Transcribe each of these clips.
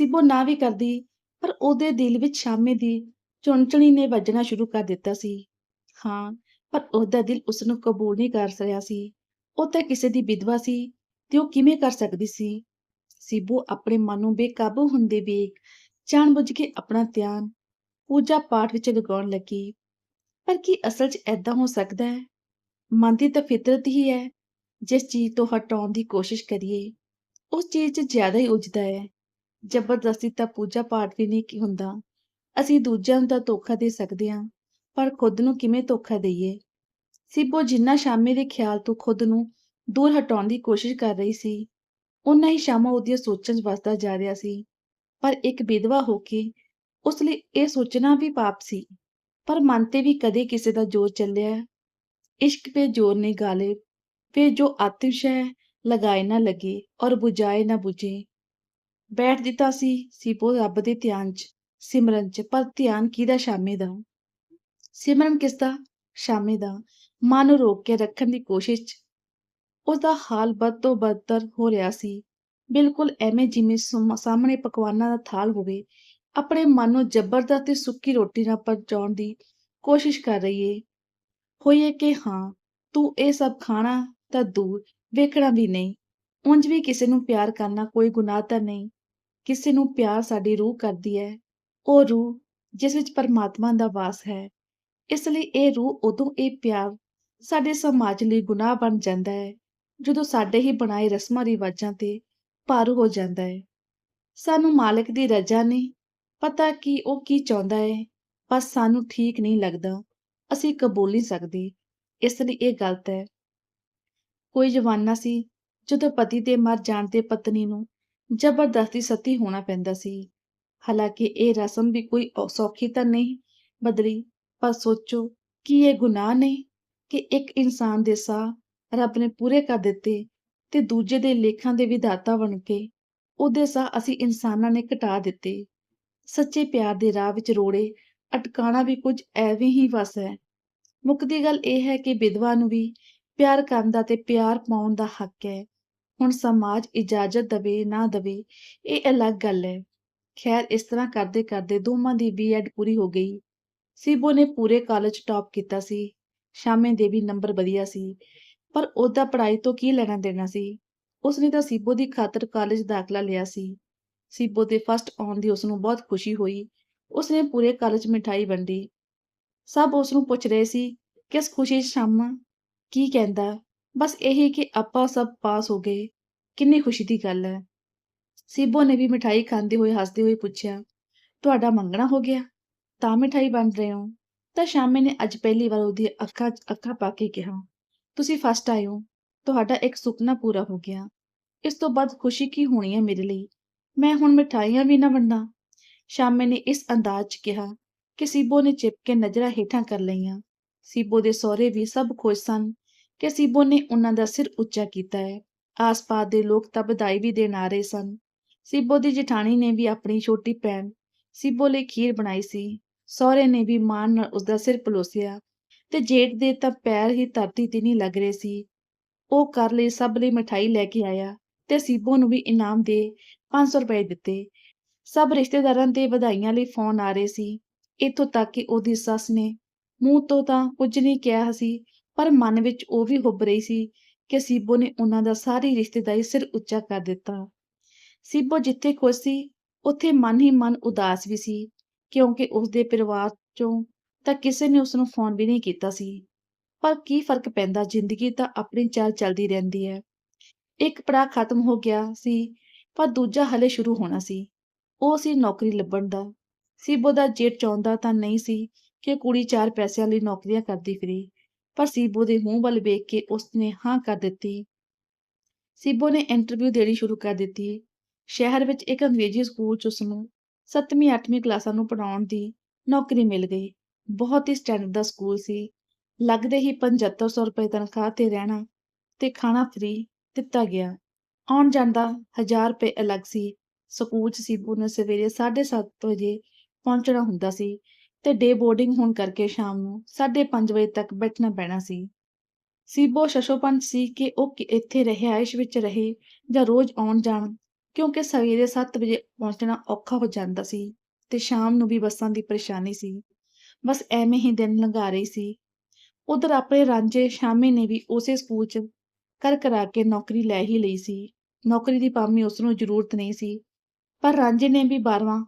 ਸਿਬੋ ਨਾ ਵੀ ਕਰਦੀ, ਪਰ ਉਹਦੇ ਦਿਲ ਵਿੱਚ ਸ਼ਾਮੇ ਦੀ ਚੁਣਚਣੀ ਨੇ ਵੱਜਣਾ ਸ਼ੁਰੂ ਕਰ ਦਿੱਤਾ ਸੀ। ਹਾਂ, ਪਰ ਉਹਦਾ ਦਿਲ ਉਸ ਨੂੰ ਕਬੂਲ ਨਹੀਂ ਕਰ ਰਿਹਾ ਸੀ। ਉਹ ਤਾਂ ਕਿਸੇ ਦੀ ਵਿਧਵਾ ਸੀ ਤੇ ਉਹ ਕਿਵੇਂ ਕਰ ਸਕਦੀ ਸੀ? ਸਿਬੋ ਆਪਣੇ ਮਨ ਨੂੰ ਬੇਕਾਬੂ ਹੁੰਦੇ ਵੇਖ ਜਾਣਬੁੱਝ ਕੇ ਆਪਣਾ ਧਿਆਨ ਪੂਜਾ ਪਾਠ ਵਿੱਚ ਲਗਾਉਣ ਲੱਗੀ। ਪਰ ਕੀ ਅਸਲ 'ਚ ਐਦਾਂ ਹੋ ਸਕਦਾ ਹੈ? ਮਨ ਦੀ ਤਾਂ ਫਿਤਰਤ ਹੀ ਹੈ। ਜਿਸ ਚੀਜ਼ ਤੋਂ ਹਟਾਉਣ ਦੀ ਕੋਸ਼ਿਸ਼ ਕਰੀਏ, ਉਸ ਚੀਜ਼ 'ਚ ਜ਼ਿਆਦਾ ਹੀ ਉਜਦਾ ਹੈ। ਜ਼ਬਰਦਸਤੀ ਤਾਂ ਪੂਜਾ ਪਾਠ ਵੀ ਨਹੀਂ ਕੀ ਹੁੰਦਾ। ਅਸੀਂ ਦੂਜਿਆਂ ਨੂੰ ਤਾਂ ਧੋਖਾ ਦੇ ਸਕਦੇ ਹਾਂ, ਪਰ ਖੁਦ ਨੂੰ ਕਿਵੇਂ ਧੋਖਾ ਦੇਈਏ? ਸਿੱਬੋ ਜਿੰਨਾ ਸ਼ਾਮੇ ਦੇ ਖਿਆਲ ਤੋਂ ਖੁਦ ਨੂੰ ਦੂਰ ਹਟਾਉਣ ਦੀ ਕੋਸ਼ਿਸ਼ ਕਰ ਰਹੀ ਸੀ ਉਹਨਾਂ ਹੀ ਸ਼ਾਮਾ ਉਹਦੀਆਂ ਸੋਚਾਂ 'ਚ ਵਸਦਾ ਜਾ ਰਿਹਾ ਸੀ। ਪਰ ਇੱਕ ਵਿਧਵਾ ਹੋ ਕੇ ਉਸ ਲਈ ਇਹ ਸੋਚਣਾ ਵੀ ਪਾਪ ਸੀ। ਪਰ ਮਨ ਤੇ ਵੀ ਕਦੇ ਕਿਸੇ ਦਾ ਜ਼ੋਰ ਚੱਲਿਆ। ਇਸ਼ਕ ਤੇ ਜ਼ੋਰ ਨਹੀਂ ਗਾਲੇ ਵੇ ਜੋ ਆਤਿਸ਼ ਹੈ ਲਗਾਏ ਨਾ ਲਗੇ ਔਰ ਬੁਝਾਏ ਨਾ ਬੁਝੇ ਬੈਠ ਦਿੱਤਾ ਸੀ ਸੀਪੋ ਰੱਬ ਦੇ ਧਿਆਨ 'ਚ, ਸਿਮਰਨ 'ਚ, ਪਰ ਧਿਆਨ ਕਿਹਦਾ ਸ਼ਾਮੇ ਦਾ? ਸਿਮਰਨ ਕਿਸ ਦਾ ਸ਼ਾਮੇ ਦਾ। ਮਨ ਨੂੰ ਰੋਕ ਕੇ ਰੱਖਣ ਦੀ ਕੋਸ਼ਿਸ਼ 'ਚ। ਉਸਦਾ ਹਾਲ ਬਦ ਤੋਂ ਬਦਤਰ ਹੋ ਰਿਹਾ ਸੀ। ਬਿਲਕੁਲ ਐਵੇਂ ਜਿਵੇਂ ਸਾਹਮਣੇ ਪਕਵਾਨਾਂ ਦਾ ਥਾਲ ਹੋਵੇ। ਆਪਣੇ ਮਨ ਨੂੰ ਜ਼ਬਰਦਸਤੀ ਸੁੱਕੀ ਰੋਟੀ ਨਾਲ ਪਰਚਾਉਣ ਦੀ ਕੋਸ਼ਿਸ਼ ਕਰ ਰਹੀ ਏ ਹੋਈਏ ਕਿ ਹਾਂ, ਤੂੰ ਇਹ ਸਭ ਖਾਣਾ ਤਾਂ ਦੂਰ, ਵੇਖਣਾ ਵੀ ਨਹੀਂ। ਉਂਝ ਵੀ ਕਿਸੇ ਨੂੰ ਪਿਆਰ ਕਰਨਾ ਕੋਈ ਗੁਨਾਹ ਤਾਂ ਨਹੀਂ। ਕਿਸੇ ਨੂੰ ਪਿਆਰ ਸਾਡੀ ਰੂਹ ਕਰਦੀ ਹੈ, ਉਹ ਰੂਹ ਜਿਸ ਵਿੱਚ ਪਰਮਾਤਮਾ ਦਾ ਵਾਸ ਹੈ, ਇਸ ਲਈ ਇਹ ਰੂਹ ਉਦੋਂ ਇਹ ਪਿਆਰ ਸਾਡੇ ਸਮਾਜ ਲਈ ਗੁਨਾਹ ਬਣ ਜਾਂਦਾ ਹੈ, ਜਦੋਂ ਸਾਡੇ ਹੀ ਬਣਾਏ ਰਸਮਾਂ ਰਿਵਾਜਾਂ ਤੇ ਭਾਰੂ ਹੋ ਜਾਂਦਾ ਹੈ। ਸਾਨੂੰ ਮਾਲਕ ਦੀ ਰਜ਼ਾ ਨਹੀਂ, ਪਤਾ ਕਿ ਉਹ ਕੀ ਚਾਹੁੰਦਾ ਹੈ, ਬਸ ਸਾਨੂੰ ਠੀਕ ਨਹੀਂ ਲੱਗਦਾ, ਅਸੀਂ ਕਬੂਲ ਨਹੀਂ ਸਕਦੇ, ਇਸ ਲਈ ਇਹ ਗਲਤ ਹੈ। ਕੋਈ ਜਵਾਨਾ ਸੀ, ਜਦੋਂ ਪਤੀ ਦੇ ਮਰ ਜਾਣ ਤੇ ਪਤਨੀ ਨੂੰ ਜ਼ਬਰਦਸਤੀ ਸਤੀ ਹੋਣਾ ਪੈਂਦਾ ਸੀ। ਹਾਲਾਂਕਿ ਇਹ ਰਸਮ ਵੀ ਕੋਈ ਸੌਖੀ ਤਾਂ ਨਹੀਂ ਬਦਲੀ, ਪਰ ਸੋਚੋ ਕਿ ਇਹ ਗੁਨਾਹ ਨਹੀਂ ਕਿ ਇੱਕ ਇਨਸਾਨ ਦੇ ਸਾਹ ਰੱਬ ਨੇ ਪੂਰੇ ਕਰ ਦਿੱਤੇ ਤੇ ਦੂਜੇ ਦੇ ਲੇਖਾਂ ਦੇ ਵਿਧਾਤਾ ਬਣ ਕੇ ਉਹਦੇ ਸਾਹ ਅਸੀਂ ਇਨਸਾਨਾਂ ਨੇ ਘਟਾ ਦਿੱਤੇ। ਸੱਚੇ ਪਿਆਰ ਦੇ ਰਾਹ ਵਿੱਚ ਰੋੜੇ ਅਟਕਾਣਾ ਵੀ ਕੁਝ ਐਵੇਂ ਹੀ ਵਸ ਹੈ। ਮੁੱਕਦੀ ਗੱਲ ਇਹ ਹੈ ਕਿ ਵਿਧਵਾ ਨੂੰ ਵੀ ਪਿਆਰ ਕਰਨ ਦਾ ਤੇ ਪਿਆਰ ਪਾਉਣ ਦਾ ਹੱਕ ਹੈ। ਹੁਣ ਸਮਾਜ ਇਜਾਜ਼ਤ ਦਵੇ, ਨਾ ਦਵੇ, ਇਹ ਅਲੱਗ ਗੱਲ ਹੈ। ਖੈਰ, ਇਸ ਤਰ੍ਹਾਂ ਕਰਦੇ ਕਰਦੇ ਦੋਵਾਂ ਦੀ ਬੀਐਡ ਪੂਰੀ ਹੋ ਗਈ। ਸਿਬੋ ਨੇ ਪੂਰੇ ਕਾਲਜ ਟਾਪ ਕੀਤਾ ਸੀ। ਸ਼ਾਮੇ ਦੇ ਵੀ ਨੰਬਰ ਵਧੀਆ ਸੀ। ਪਰ ਉਹਦਾ ਪੜ੍ਹਾਈ ਤੋਂ ਕੀ ਲੈਣਾ ਦੇਣਾ ਸੀ? ਉਸਨੇ ਤਾਂ ਸਿਬੋ ਦੀ ਖਾਤਰ ਕਾਲਜ ਦਾਖਲਾ ਲਿਆ ਸੀ। ਸਿਬੋ ਦੇ ਫਸਟ ਆਉਣ ਦੀ ਉਸਨੂੰ ਬਹੁਤ ਖੁਸ਼ੀ ਹੋਈ। ਉਸਨੇ ਪੂਰੇ ਕਾਲਜ ਮਿਠਾਈ ਵੰਡੀ। ਸਭ ਉਸ ਨੂੰ ਪੁੱਛ ਰਹੇ ਸੀ, ਕਿਸ ਖੁਸ਼ੀ 'ਚ ਸ਼ਾਮਾ? ਕੀ ਕਹਿੰਦਾ? ਬਸ ਇਹੀ ਕਿ ਆਪਾਂ ਸਭ ਪਾਸ ਹੋ ਗਏ। ਕਿੰਨੀ ਖੁਸ਼ੀ ਦੀ ਗੱਲ ਹੈ। ਸੀਬੋ ਨੇ ਵੀ ਮਿਠਾਈ ਖਾਂਦੇ ਹੋਏ, ਹੱਸਦੇ ਹੋਏ ਪੁੱਛਿਆ, ਤੁਹਾਡਾ ਮੰਗਣਾ ਹੋ ਗਿਆ? ਤਾਂ ਮਿਠਾਈ ਬਣ ਰਹੇ ਹੋ? ਤਾਂ ਸ਼ਾਮੇ ਨੇ ਅੱਜ ਪਹਿਲੀ ਵਾਰ ਉਹਦੀ ਅੱਖਾਂ ਅੱਖਾਂ ਪਾ ਕੇ ਕਿਹਾ, ਤੁਸੀਂ ਫਸਟ ਆਏ ਹੋ। ਤੁਹਾਡਾ ਇੱਕ ਸੁਪਨਾ ਪੂਰਾ ਹੋ ਗਿਆ। ਇਸ ਤੋਂ ਬਾਅਦ ਖੁਸ਼ੀ ਕੀ ਹੋਣੀ ਹੈ ਮੇਰੇ ਲਈ? ਮੈਂ ਹੁਣ ਮਿਠਾਈਆਂ ਵੀ ਨਾ ਵੰਡਾਂ। ਸ਼ਾਮੇ ਨੇ ਇਸ ਅੰਦਾਜ਼ 'ਚ ਕਿਹਾ ਕਿ ਸੀਬੋ ਨੇ ਚਿਪ ਕੇ ਨਜ਼ਰਾਂ ਹੇਠਾਂ ਕਰ ਲਈਆਂ। ਸੀਬੋ ਦੇ ਸਹੁਰੇ ਵੀ ਸਭ ਖੁਸ਼ ਸਨ। ਕਿ ਸੀਬੋ ਨੇ ਉਹਨਾਂ ਦਾ ਸਿਰ ਉੱਚਾ ਕੀਤਾ ਹੈ। ਆਸ-ਪਾਸ ਦੇ ਲੋਕ ਤਾਂ ਵਧਾਈ ਵੀ ਦੇਣ ਆ ਰਹੇ ਸਨ। ਸੀਬੋ ਦੀ ਜਠਾਣੀ ਨੇ ਵੀ ਆਪਣੀ ਛੋਟੀ ਭੈਣ ਸੀਬੋ ਲਈ ਖੀਰ ਬਣਾਈ ਸੀ। ਸਹੁਰੇ ਨੇ ਵੀ ਮਾਣ ਨਾਲ ਉਸਦਾ ਸਿਰ ਪਲੋਸਿਆ ਤੇ ਜੇਠ ਦੇ ਤਾਂ ਪੈਰ ਹੀ ਧਰਤੀ ਤੇ ਨਹੀਂ ਲੱਗ ਰਹੇ ਸੀ। ਉਹ ਕਰ ਲਈ ਸਭ ਲਈ ਮਠਾਈ ਲੈ ਕੇ ਆਇਆ ਤੇ ਸੀਬੋ ਨੂੰ ਵੀ ਇਨਾਮ ਦੇ 500 ਰੁਪਏ ਦਿੱਤੇ। ਸਭ ਰਿਸ਼ਤੇਦਾਰਾਂ ਦੇ ਵਧਾਈਆਂ ਲਈ ਫੋਨ ਆ ਰਹੇ ਸੀ। ਇੱਥੋਂ ਤੱਕ ਕਿ ਉਹਦੀ ਸੱਸ ਨੇ ਮੂੰਹ ਤੋਂ ਤਾਂ ਕੁਝ ਨਹੀਂ ਕਿਹਾ ਸੀ ਪਰ ਮਨ ਵਿੱਚ ਉਹ ਵੀ ਹੁੱਬ ਰਹੀ ਸੀ ਕਿ ਸੀਬੋ ਨੇ ਉਹਨਾਂ ਦਾ ਸਾਰੀ ਰਿਸ਼ਤੇਦਾਰੀ ਸਿਰ ਉੱਚਾ ਕਰ ਦਿੱਤਾ। ਸੀਬੋ ਜਿੱਥੇ ਖੁਸ਼ ਸੀ, ਉੱਥੇ ਮਨ ਹੀ ਮਨ ਉਦਾਸ ਵੀ ਸੀ, ਕਿਉਂਕਿ ਉਸਦੇ ਪਰਿਵਾਰ ਚੋਂ ਤਾਂ ਕਿਸੇ ਨੇ ਉਸ ਨੂੰ ਫੋਨ ਵੀ ਨਹੀਂ ਕੀਤਾ ਸੀ। ਪਰ ਕੀ ਫ਼ਰਕ ਪੈਂਦਾ, ਜ਼ਿੰਦਗੀ ਤਾਂ ਆਪਣੀ ਚਾਲ ਚੱਲਦੀ ਰਹਿੰਦੀ ਹੈ। ਇੱਕ ਪੜਾਅ ਖਤਮ ਹੋ ਗਿਆ ਸੀ, ਪਰ ਦੂਜਾ ਹਲੇ ਸ਼ੁਰੂ ਹੋਣਾ ਸੀ। ਉਹ ਸੀ ਨੌਕਰੀ ਲੱਭਣ ਦਾ। ਸੀਬੋ ਦਾ ਜੇਠ ਚਾਹੁੰਦਾ ਤਾਂ ਨਹੀਂ ਸੀ ਕਿ ਕੁੜੀ ਚਾਰ ਪੈਸਿਆਂ ਲਈ ਨੌਕਰੀਆਂ ਕਰਦੀ ਫਿਰੇ। ਪਰ ਸੀਬੋ ਦੇ ਮੂੰਹ ਵੱਲ ਵੇਖ ਕੇ ਉਸਨੇ ਹਾਂ ਕਰ ਦਿੱਤੀ। ਸੀਬੋ ਨੇ ਇੰਟਰਵਿਊ ਦੇਣੀ ਸ਼ੁਰੂ ਕਰ ਦਿੱਤੀ। ਸ਼ਹਿਰ ਵਿੱਚ ਇੱਕ ਅੰਗਰੇਜ਼ੀ ਸਕੂਲ 'ਚ ਉਸਨੂੰ 7ਵੀਂ 8ਵੀਂ ਕਲਾਸਾਂ ਨੂੰ ਪੜਾਉਣ ਦੀ ਨੌਕਰੀ ਮਿਲ ਗਈ। ਬਹੁਤ ਹੀ ਸਟੈਂਡਰਡ ਦਾ ਸਕੂਲ ਸੀ। ਲੱਗਦੇ ਹੀ 7500 ਰੁਪਏ ਤਨਖਾਹ ਤੇ ਰਹਿਣਾ ਤੇ ਖਾਣਾ ਫ੍ਰੀ ਦਿੱਤਾ ਗਿਆ। ਆਉਣ ਜਾਣ ਦਾ 1000 ਰੁਪਏ ਅਲੱਗ ਸੀ। ਸਕੂਲ 'ਚ ਸੀਬੂ ਨੇ ਸਵੇਰੇ 7:30 ਵਜੇ ਪਹੁੰਚਣਾ ਹੁੰਦਾ ਸੀ। ਤੇ ਡੇ ਬੋਰਡਿੰਗ ਹੋਣ ਕਰਕੇ ਸ਼ਾਮ ਨੂੰ 5:30 ਵਜੇ ਤੱਕ ਬੈਠਣਾ ਪੈਣਾ ਸੀ। ਸੀਬੋ ਸ਼ਸ਼ੋਪੰਤ ਸੀ ਕਿ ਉਹ ਇੱਥੇ ਰਹਿਆਇਸ਼ ਵਿੱਚ ਰਹੇ ਜਾਂ ਰੋਜ਼ ਆਉਣ ਜਾਣ, ਕਿਉਂਕਿ ਸਵੇਰੇ 7 ਵਜੇ ਪਹੁੰਚਣਾ ਔਖਾ ਹੋ ਜਾਂਦਾ ਸੀ ਤੇ ਸ਼ਾਮ ਨੂੰ ਵੀ ਬੱਸਾਂ ਦੀ ਪਰੇਸ਼ਾਨੀ ਸੀ। ਬਸ ਐਵੇਂ ਹੀ ਦਿਨ ਲੰਘਾ ਰਹੀ ਸੀ। ਉਧਰ ਆਪਣੇ ਰਾਂਝੇ ਸ਼ਾਮੇ ਨੇ ਵੀ ਉਸੇ ਸਕੂਲ 'ਚ ਕਰ ਕਰਾ ਕੇ ਨੌਕਰੀ ਲੈ ਹੀ ਲਈ ਸੀ। ਨੌਕਰੀ ਦੀ ਭਾਵੇਂ ਉਸ ਨੂੰ ਜ਼ਰੂਰਤ ਨਹੀਂ ਸੀ, ਪਰ ਰਾਂਝੇ ਨੇ ਵੀ 12ਵਾਂ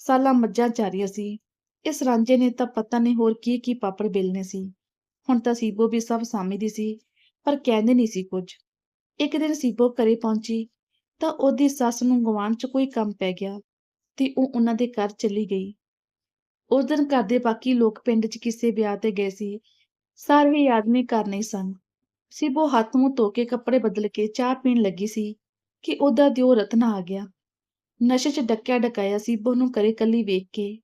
ਸਾਲਾਂ ਮੱਝਾਂ ਚਾਰੀਆਂ ਸੀ। ਇਸ ਰਾਂਝੇ ਨੇ ਤਾਂ ਪਤਾ ਨਹੀਂ ਹੋਰ ਕੀ ਕੀ ਪਾਪੜ ਬੇਲਣੇ ਸੀ। ਹੁਣ ਤਾਂ ਸੀਬੋ ਵੀ ਸਭ ਸਾਂਭਦੀ ਸੀ, ਪਰ ਕਹਿੰਦੇ ਨਹੀਂ ਸੀ ਕੁਝ। ਇੱਕ ਦਿਨ ਸੀਬੋ ਘਰੇ ਪਹੁੰਚੀ, ਤਾਂ ਉਹਦੀ ਸੱਸ ਨੂੰ ਗਵਾਂਢ 'ਚ ਕੋਈ ਕੰਮ ਪੈ ਗਿਆ ਤੇ ਉਹ ਉਹਨਾਂ ਦੇ ਘਰ ਚਲੀ ਗਈ। ਉਸ ਦਿਨ ਘਰ ਦੇ ਬਾਕੀ ਲੋਕ ਪਿੰਡ 'ਚ ਕਿਸੇ ਵਿਆਹ ਤੇ ਗਏ ਸੀ, ਸਾਰੇ ਹੀ ਆਦਮੀ ਘਰ ਨਹੀਂ ਸਨ। ਸੀਬੋ ਹੱਥ ਮੂੰਹ ਧੋ ਕੇ ਕੱਪੜੇ ਬਦਲ ਕੇ ਚਾਹ ਪੀਣ ਲੱਗੀ ਸੀ ਕਿ ਉਹਦਾ ਦਿਓ ਰਤਨਾ ਆ ਗਿਆ। ਨਸ਼ੇ 'ਚ ਡੱਕਿਆ ਡਕਾਇਆ ਸੀਬੋ ਨੂੰ ਘਰੇ ਕੱਲੀ ਵੇਖ ਕੇ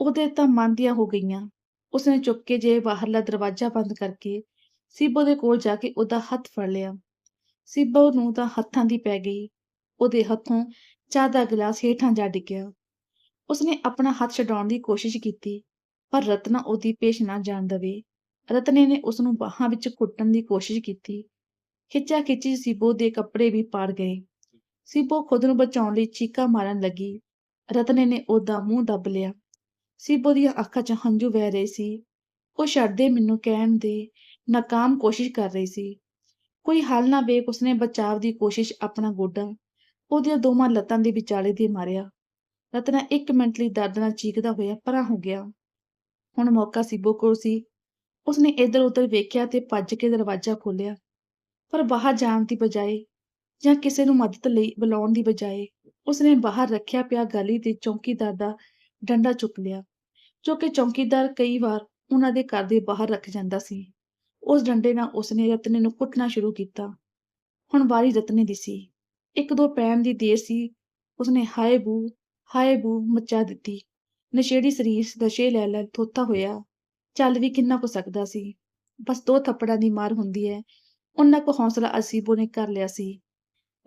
ਉਹਦੇ ਤਾਂ ਮਨ ਹੋ ਗਈਆਂ। ਉਸਨੇ ਚੁੱਕ ਕੇ ਜੇ ਬਾਹਰਲਾ ਦਰਵਾਜ਼ਾ ਬੰਦ ਕਰਕੇ ਸੀਬੋ ਦੇ ਕੋਲ ਜਾ ਕੇ ਉਹਦਾ ਹੱਥ ਫੜ ਲਿਆ। ਸੀਬੋ ਨੂੰ ਤਾਂ ਹੱਥਾਂ ਦੀ ਪੈ ਗਈ। ਉਹਦੇ ਹੱਥੋਂ ਚਾਹ ਦਾ ਗਲਾਸ ਹੇਠਾਂ ਜਾ ਡਿੱਗਿਆ। ਉਸਨੇ ਆਪਣਾ ਹੱਥ ਛਡਾਉਣ ਦੀ ਕੋਸ਼ਿਸ਼ ਕੀਤੀ, ਪਰ ਰਤਨਾ ਉਹਦੀ ਪੇਸ਼ ਨਾ ਜਾਣ ਦਵੇ। ਰਤਨੇ ਨੇ ਉਸ ਨੂੰ ਬਾਹਾਂ ਵਿੱਚ ਘੁੱਟਣ ਦੀ ਕੋਸ਼ਿਸ਼ ਕੀਤੀ। ਖਿੱਚਾ ਖਿੱਚੀ ਸੀਬੋ ਦੇ ਕੱਪੜੇ ਵੀ ਪਾੜ ਗਏ। ਸੀਬੋ ਖੁਦ ਨੂੰ ਬਚਾਉਣ ਲਈ ਚੀਕਾਂ ਮਾਰਨ ਲੱਗੀ। ਰਤਨੇ ਨੇ ਉਹਦਾ ਮੂੰਹ ਦੱਬ ਲਿਆ। ਸਿਬੋ ਦੀਆਂ ਅੱਖਾਂ 'ਚ ਹੰਝੂ ਵਹਿ ਰਹੇ ਸੀ। ਉਹ ਛੱਡਦੇ ਮੈਨੂੰ ਕਹਿਣ ਦੇ ਨਾਕਾਮ ਕੋਸ਼ਿਸ਼ ਕਰ ਰਹੀ ਸੀ। ਕੋਈ ਹੱਲ ਨਾ ਵੇਖ ਉਸਨੇ ਬਚਾਵ ਦੀ ਕੋਸ਼ਿਸ਼ ਆਪਣਾ ਗੋਡਾ ਉਹਦੀਆਂ ਦੋਵਾਂ ਲੱਤਾਂ ਦੇ ਵਿਚਾਲੇ ਦੇ ਮਾਰਿਆ। ਰਤਨਾ ਇੱਕ ਮਿੰਟ ਲਈ ਦਰਦ ਨਾਲ ਚੀਕਦਾ ਹੋਇਆ ਪਰਾਂ ਹੋ ਗਿਆ। ਹੁਣ ਮੌਕਾ ਸਿਬੋ ਕੋਲ ਸੀ। ਉਸਨੇ ਇੱਧਰ ਉੱਧਰ ਵੇਖਿਆ ਤੇ ਭੱਜ ਕੇ ਦਰਵਾਜ਼ਾ ਖੋਲ੍ਹਿਆ। ਪਰ ਬਾਹਰ ਜਾਣ ਦੀ ਬਜਾਏ ਜਾਂ ਕਿਸੇ ਨੂੰ ਮਦਦ ਲਈ ਬੁਲਾਉਣ ਦੀ ਬਜਾਏ ਉਸਨੇ ਬਾਹਰ ਰੱਖਿਆ ਪਿਆ ਗਲੀ ਤੇ ਚੌਕੀਦਾਰ ਦਾ ਡੰਡਾ ਚੁੱਕ ਲਿਆ। ਜੋ ਕਿ ਚੌਕੀਦਾਰ ਕਈ ਵਾਰ ਉਹਨਾਂ ਦੇ ਘਰ ਦੇ ਬਾਹਰ ਰੱਖ ਜਾਂਦਾ ਸੀ। ਉਸ ਡੰਡੇ ਨਾਲ ਉਸਨੇ ਰਤਨੇ ਨੂੰ ਕੁੱਟਣਾ ਸ਼ੁਰੂ ਕੀਤਾ। ਹੁਣ ਵਾਰੀ ਰਤਨੇ ਦੀ ਸੀ। ਇੱਕ ਦੋ ਪੈਣ ਦੀ ਦੇਰ ਸੀ। ਉਸਨੇ ਹਾਏ ਬੂ ਹਾਏ ਬੂ ਮੱਚਾ ਦਿੱਤੀ। ਨਸ਼ੇੜੀ ਸਰੀਰ ਦਸ਼ੇ ਲੈ ਲੈ ਥੋਤਾ ਹੋਇਆ। ਚੱਲ ਵੀ ਕਿੰਨਾ ਕੁ ਸਕਦਾ ਸੀ। ਬਸ ਦੋ ਥੱਪੜਾਂ ਦੀ ਮਾਰ ਹੁੰਦੀ ਹੈ ਉਹਨਾਂ ਕੋ ਹੌਸਲਾ ਅਸੀਬੋ ਨੇ ਕਰ ਲਿਆ ਸੀ।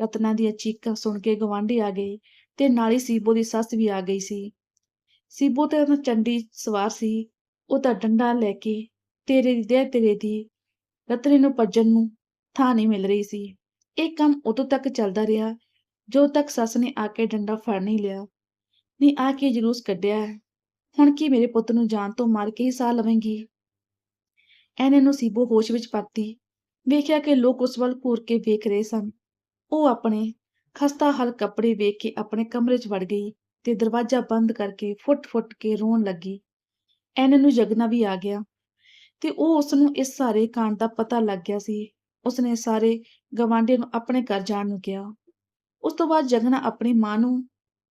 ਰਤਨਾ ਦੀਆਂ ਚੀਕਾਂ ਸੁਣ ਕੇ ਗਵਾਂਢੀ ਆ ਗਏ ਤੇ ਨਾਲ ਹੀ ਸੀਬੋ ਦੀ ਸੱਸ ਵੀ ਆ ਗਈ ਸੀ। ਸੀਬੋ ਤੇ ਉਹਨਾਂ ਚੰਡੀ ਸਵਾਰ ਸੀ। ਉਹ ਤਾਂ ਡੰਡਾ ਲੈ ਕੇ ਤੇਰੇ ਦੀ ਦੇ ਤੇਰੇ ਦੀ ਰਤਨੇ ਨੂੰ ਭੱਜਣ ਨੂੰ ਥਾਂ ਨਹੀਂ ਮਿਲ ਰਹੀ ਸੀ। ਇਹ ਕੰਮ ਉਦੋਂ ਤੱਕ ਚੱਲਦਾ ਰਿਹਾ ਜੋ ਤੱਕ ਸੱਸ ਨੇ ਆ ਕੇ ਡੰਡਾ ਫੜ ਨਹੀਂ ਲਿਆ। ਨਹੀਂ ਆ ਕੇ ਜਲੂਸ ਕੱਢਿਆ। ਹੈ ਹੁਣ ਕੀ ਮੇਰੇ ਪੁੱਤ ਨੂੰ ਜਾਨ ਤੋਂ ਮਾਰ ਕੇ ਹੀ ਸਾਹ ਲਵੇਂਗੀ? ਐਨੇ ਨੂੰ ਸੀਬੋ ਹੋਸ਼ ਵਿੱਚ ਪਰਤੀ। ਵੇਖਿਆ ਕਿ ਲੋਕ ਉਸ ਵੱਲ ਘੂਰ ਕੇ ਵੇਖ ਰਹੇ ਸਨ। ਉਹ ਆਪਣੇ ਖਸਤਾ ਹਲ ਕੱਪੜੇ ਵੇਖ ਕੇ ਆਪਣੇ ਕਮਰੇ 'ਚ ਵੜ ਗਈ। ਤੇ ਦਰਵਾਜ਼ਾ ਬੰਦ ਕਰਕੇ ਫੁੱਟ-ਫੁੱਟ ਕੇ ਰੋਣ ਲੱਗੀ। ਐਨੇ ਨੂੰ ਜਗਨਾ ਵੀ ਆ ਗਿਆ ਤੇ ਉਹ ਉਸ ਨੂੰ ਇਸ ਸਾਰੇ ਕਾਂਡ ਦਾ ਪਤਾ ਲੱਗ ਗਿਆ ਸੀ। ਉਸਨੇ ਸਾਰੇ ਗਵਾਂਢੀ ਨੂੰ ਆਪਣੇ ਘਰ ਜਾਣ ਨੂੰ ਕਿਹਾ। ਉਸ ਤੋਂ ਬਾਅਦ ਜਗਨਾ ਆਪਣੀ ਮਾਂ ਨੂੰ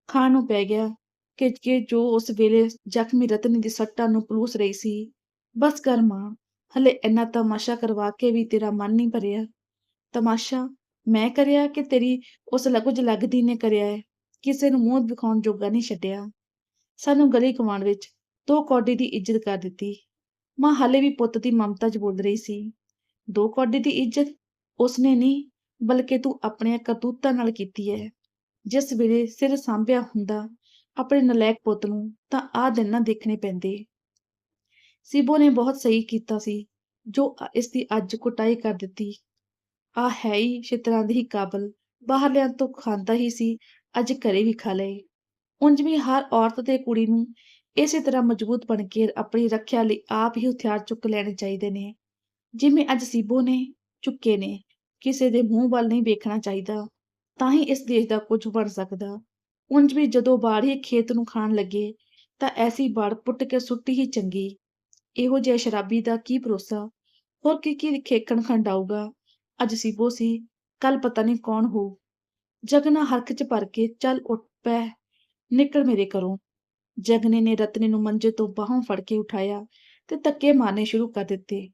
ਖਾਣ ਨੂੰ ਪੈ ਗਿਆ ਕਿ ਕਿ ਜੋ ਉਸ ਵੇਲੇ ਜ਼ਖਮੀ ਰਤਨੀ ਦੀ ਸੱਟਾਂ ਨੂੰ ਪਲੂਸ ਰਹੀ ਸੀ। ਬਸ ਕਰ ਮਾਂ, ਹਲੇ ਇੰਨਾ ਤਮਾਸ਼ਾ ਕਰਵਾ ਕੇ ਵੀ ਤੇਰਾ ਮਨ ਨਹੀਂ ਭਰਿਆ। ਤਮਾਸ਼ਾ ਮੈਂ ਕਰਿਆ ਕਿ ਤੇਰੀ ਉਸ ਲਗੁਜ ਲੱਗਦੀ ਨੇ ਕਰਿਆ ਹੈ ਕਿਸੇ ਨੂੰ ਮੂੰਹ ਵਿਖਾਉਣ ਜੋਗਾ ਨਹੀਂ ਛੱਡਿਆ। ਸਾਨੂੰ ਗਲੀ ਕਮਾਂਡ ਵਿੱਚ ਦੋ ਕੌਡੀ ਦੀ ਇੱਜ਼ਤ ਕਰ ਦਿੱਤੀ। ਮਾਂ ਹਾਲੇ ਵੀ ਪੁੱਤ ਦੀ ਮਮਤਾ 'ਚ ਬੋਲ ਰਹੀ ਸੀ। ਦੋ ਕੌਡੀ ਦੀ ਇੱਜ਼ਤ? ਉਸਨੇ ਨਹੀਂ, ਬਲਕਿ ਤੂੰ ਆਪਣੇ ਕਰਤੂਤਾਂ ਨਾਲ ਕੀਤੀ ਹੈ ਜਿਸ ਵੇਲੇ ਸਿਰ ਸਾਂਭਿਆ ਹੁੰਦਾ ਆਪਣੇ ਨਲਾਇਕ ਪੁੱਤ ਨੂੰ, ਤਾਂ ਆਹ ਦਿਨ ਨਾ ਦੇਖਣੇ ਪੈਂਦੇ। ਸੀਬੋ ਨੇ ਬਹੁਤ ਸਹੀ ਕੀਤਾ ਸੀ, ਜੋ ਇਸ ਦੀ ਅੱਜ ਕੁਟਾਈ ਕਰ ਦਿੱਤੀ। ਆ ਹੈ ਹੀ ਛਿੱਤਰਾਂ ਦੀ ਹੀ ਕਾਬਲ। ਬਾਹਰਲਿਆਂ ਤੋਂ ਖਾਂਦਾ ਹੀ ਸੀ ਅੱਜ ਘਰੇ ਵੀ ਖਾ ਲਏ। ਉਂਝ ਵੀ ਹਰ ਔਰਤ ਤੇ ਕੁੜੀ ਨੂੰ ਇਸੇ ਤਰ੍ਹਾਂ ਮਜ਼ਬੂਤ ਬਣ ਕੇ ਆਪਣੀ ਰੱਖਿਆ ਲਈ ਆਪ ਹੀ ਹਥਿਆਰ ਚੁੱਕ ਲੈਣੇ ਚਾਹੀਦੇ ਨੇ। ਜਿਵੇਂ ਅੱਜ ਸੀਬੋ ਨੇ ਚੁੱਕੇ ਨੇ, ਕਿਸੇ ਦੇ ਮੂੰਹ ਵੱਲ ਨਹੀਂ ਵੇਖਣਾ ਚਾਹੀਦਾ, ਤਾਂ ਹੀ ਇਸ ਦੇਸ਼ ਦਾ ਕੁਝ ਬਣ ਸਕਦਾ। ਉਂਝ ਵੀ ਜਦੋਂ ਬਾੜ ਹੀ ਖੇਤ ਨੂੰ ਖਾਣ ਲੱਗੇ, ਤਾਂ ਐਸੀ ਬਾੜ ਪੁੱਟ ਕੇ ਸੁੱਟੀ ਹੀ ਚੰਗੀ। ਇਹੋ ਜਿਹਾ ਸ਼ਰਾਬੀ ਦਾ ਕੀ ਭਰੋਸਾ? ਹੋਰ ਕੀ ਕੀ ਖੇਕਣ ਖੰਡਾਊਗਾ ਅੱਜ ਸੀਬੋ ਸੀ ਕੱਲ ਪਤਾ ਨਹੀਂ ਕੌਣ ਹੋ ਜਗਨਾ ਹਰਖ ਚ ਭਰ ਕੇ, ਚੱਲ ਉੱਠ ਪੈ, ਨਿਕਲ ਮੇਰੇ ਘਰੋਂ। ਜਗਨੇ ਨੇ ਰਤਨੇ ਨੂੰ ਮੰਜੇ ਤੋਂ ਬਾਹੋਂ ਫੜ ਕੇ ਉਠਾਇਆ ਤੇ ਧੱਕੇ ਮਾਰਨੇ ਸ਼ੁਰੂ ਕਰ ਦਿੱਤੇ।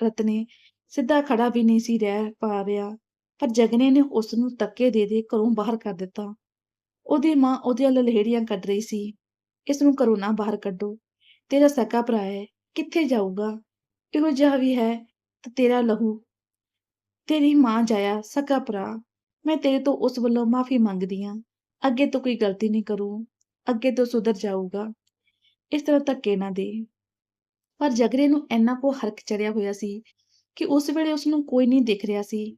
ਰਤਨੇ ਸਿੱਧਾ ਖੜਾ ਵੀ ਨਹੀਂ ਸੀ ਰਹਿ ਪਾ ਰਿਹਾ, ਪਰ ਜਗਨੇ ਨੇ ਉਸ ਨੂੰ ਧੱਕੇ ਦੇ ਦੇ ਘਰੋਂ ਬਾਹਰ ਕਰ ਦਿੱਤਾ। ਉਹਦੀ ਮਾਂ ਉਹਦੀਆਂ ਲਲਹੇੜੀਆਂ ਕੱਢ ਰਹੀ ਸੀ। ਇਸ ਨੂੰ ਘਰੋਂ ਨਾ ਬਾਹਰ ਕੱਢੋ। ਤੇਰਾ ਸਕਾ ਭਰਾ ਹੈ, ਕਿੱਥੇ ਜਾਊਗਾ? ਇਹੋ ਜਿਹਾ ਵੀ ਹੈ ਤਾਂ ਤੇਰਾ ਲਹੂ। ਤੇਰੀ ਮਾਂ ਜਾਇਆ ਸਕਾ ਭਰਾ। ਮੈਂ ਤੇਰੇ ਤੋਂ ਉਸ ਵੱਲੋਂ ਮਾਫੀ ਮੰਗਦੀ ਹਾਂ ਅੱਗੇ ਤੋਂ ਕੋਈ ਗਲਤੀ ਨਹੀਂ ਕਰੂ। ਅੱਗੇ ਤੋਂ ਸੁਧਰ ਜਾਊਗਾ। ਇਸ ਤਰ੍ਹਾਂ ਧੱਕੇ ਨਾ ਦੇ। ਪਰ ਜਗਰੇ ਨੂੰ ਇੰਨਾ ਕੋ ਹਰਕ ਚੜਿਆ ਹੋਇਆ ਸੀ ਕਿ ਉਸ ਵੇਲੇ ਉਸ ਨੂੰ ਕੋਈ ਨਹੀਂ ਦਿਖ ਰਿਹਾ ਸੀ।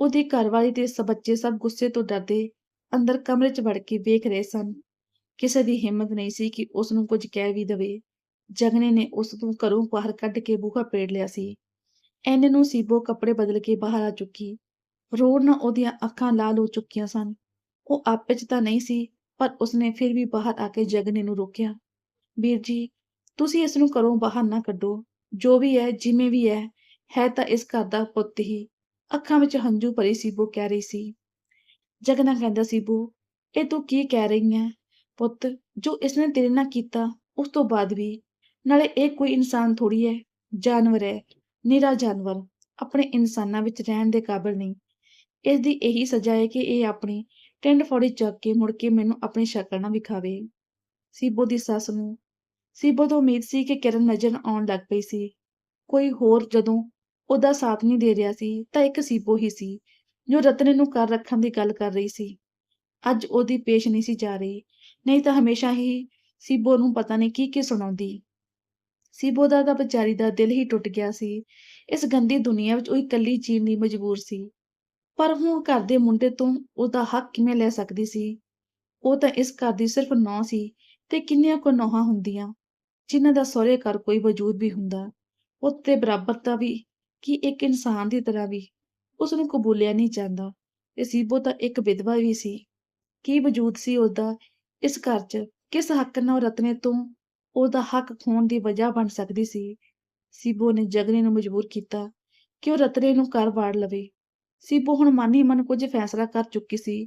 ਉਹਦੀ ਘਰਵਾਲੀ ਤੇ ਸਭ ਬੱਚੇ ਸਭ ਗੁੱਸੇ ਤੋਂ ਡਰਦੇ ਅੰਦਰ ਕਮਰੇ 'ਚ ਵੜ ਕੇ ਵੇਖ ਰਹੇ ਸਨ। ਕਿਸੇ ਦੀ ਹਿੰਮਤ ਨਹੀਂ ਸੀ ਕਿ ਉਸ ਨੂੰ ਕੁਝ ਕਹਿ ਵੀ ਦਵੇ। ਜਗਨੇ ਨੇ ਉਸ ਨੂੰ ਘਰੋਂ ਬਾਹਰ ਕੱਢ ਕੇ ਬੂਹਾ ਪੇੜ ਲਿਆ ਸੀ। ਐਨੇ ਨੂੰ ਸੀਬੋ ਕੱਪੜੇ ਬਦਲ ਕੇ ਬਾਹਰ ਆ ਚੁੱਕੀ। ਰੋਣ ਨਾਲ ਉਹਦੀਆਂ ਅੱਖਾਂ ਲਾਲ ਹੋ ਚੁੱਕੀਆਂ ਸਨ। ਉਹ ਆਪੇ 'ਚ ਤਾਂ ਨਹੀਂ ਸੀ, ਪਰ ਉਸਨੇ ਫਿਰ ਵੀ ਬਾਹਰ ਆ ਕੇ ਜਗਨੇ ਨੂੰ ਰੋਕਿਆ। ਵੀਰ ਜੀ, ਤੁਸੀਂ ਇਸ ਨੂੰ ਘਰੋਂ ਬਾਹਰ ਨਾ ਕੱਢੋ। ਜੋ ਵੀ ਹੈ, ਜਿਵੇਂ ਵੀ ਹੈ ਹੈ ਤਾਂ ਇਸ ਘਰ ਦਾ ਪੁੱਤ ਹੀ। ਅੱਖਾਂ ਵਿੱਚ ਹੰਝੂ ਭਰੀ ਸੀਬੋ ਕਹਿ ਰਹੀ ਸੀ। ਜਗਨਾ ਕਹਿੰਦਾ, ਸੀਬੂ, ਇਹ ਤੂੰ ਕੀ ਕਹਿ ਰਹੀ ਹੈ? ਪੁੱਤ, ਜੋ ਇਸਨੇ ਤੇਰੇ ਨਾਲ ਕੀਤਾ, ਉਸ ਤੋਂ ਬਾਅਦ ਵੀ। ਨਾਲੇ ਇਹ ਕੋਈ ਇਨਸਾਨ ਥੋੜੀ ਹੈ। ਜਾਨਵਰ ਹੈ। ਨਿਰਾ ਜਾਨਵਰ। ਆਪਣੇ ਇਨਸਾਨਾਂ ਵਿੱਚ ਰਹਿਣ ਦੇ ਕਾਬਿਲ ਨਹੀਂ। ਇਸ ਦੀ ਇਹੀ ਸਜ਼ਾ ਹੈ ਕਿ ਇਹ ਆਪਣੀ ਟਿੰਡ ਫੋੜੀ ਚੱਕ ਕੇ ਮੁੜ ਕੇ ਮੈਨੂੰ ਆਪਣੀ ਸ਼ਕਲ ਨਾ ਵਿਖਾਵੇ। ਸੀਬੋ ਦੀ ਸੱਸ ਨੂੰ, ਸੀਬੋ ਤੋਂ ਉਮੀਦ ਸੀ ਕਿ ਕਿਰਨ ਨਜ਼ਰ ਆਉਣ ਲੱਗ ਪਈ ਸੀ। ਕੋਈ ਹੋਰ ਜਦੋਂ ਉਹਦਾ ਸਾਥ ਨਹੀਂ ਦੇ ਰਿਹਾ ਸੀ, ਤਾਂ ਇੱਕ ਸੀਬੋ ਹੀ ਸੀ, ਜੋ ਰਤਨੇ ਨੂੰ ਕਰ ਰੱਖਣ ਦੀ ਗੱਲ ਕਰ ਰਹੀ ਸੀ। ਅੱਜ ਉਹਦੀ ਪੇਸ਼ ਨਹੀਂ ਸੀ ਜਾ ਰਹੀ, ਨਹੀਂ ਤਾਂ ਹਮੇਸ਼ਾ ਹੀ ਸੀਬੋ ਨੂੰ ਪਤਾ ਨਹੀਂ ਕੀ ਕੀ ਸੁਣਾਉਂਦੀ। ਸੀਬੋ ਦਾ ਤਾਂ ਵਿਚਾਰੀ ਦਾ ਦਿਲ ਹੀ ਟੁੱਟ ਗਿਆ ਸੀ। ਇਸ ਗੰਦੀ ਦੁਨੀਆ ਵਿੱਚ ਉਹ ਇਕੱਲੀ ਜੀਣ ਲਈ ਮਜਬੂਰ ਸੀ। ਪਰ ਹੁਣ ਘਰ ਦੇ ਮੁੰਡੇ ਤੋਂ ਉਹਦਾ ਹੱਕ ਕਿਵੇਂ ਲੈ ਸਕਦੀ ਸੀ? ਉਹ ਤਾਂ ਇਸ ਘਰ ਦੀ ਸਿਰਫ ਨੌ ਸੀ ਤੇ ਕਿੰਨੀਆਂ ਕੋ ਨੌਹਾਂ ਹੁੰਦੀਆਂ, ਜਿਨ੍ਹਾਂ ਦਾ ਸਹੁਰੇ ਘਰ ਕੋਈ ਵਜੂਦ ਵੀ ਹੁੰਦਾ। ਉੱਤੇ ਬਰਾਬਰਤਾ ਵੀ ਕਿ ਇੱਕ ਇਨਸਾਨ ਦੀ ਤਰ੍ਹਾਂ ਵੀ ਉਸ ਨੂੰ ਕਬੂਲਿਆ ਨਹੀਂ ਜਾਂਦਾ। ਤੇ ਸੀਬੋ ਤਾਂ ਇੱਕ ਵਿਧਵਾ ਵੀ ਸੀ। ਕੀ ਵਜੂਦ ਸੀ ਉਹਦਾ? ਇਸ ਘਰ 'ਚ ਕਿਸ ਹੱਕ ਨਾਲ ਰਤਨੇ ਤੋਂ ਉਹਦਾ ਹੱਕ ਖੋਣ ਦੀ ਵਜ੍ਹਾ ਬਣ ਸਕਦੀ ਸੀ? ਸੀਬੋ ਨੇ ਜਗਨੇ ਨੂੰ ਮਜਬੂਰ ਕੀਤਾ ਕਿ ਉਹ ਰਤਨੇ ਨੂੰ ਘਰ ਵਾੜ ਲਵੇ। ਸੀਬੋ ਹੁਣ ਮਨ ਹੀ ਮਨ ਕੁਝ ਫੈਸਲਾ ਕਰ ਚੁੱਕੀ ਸੀ।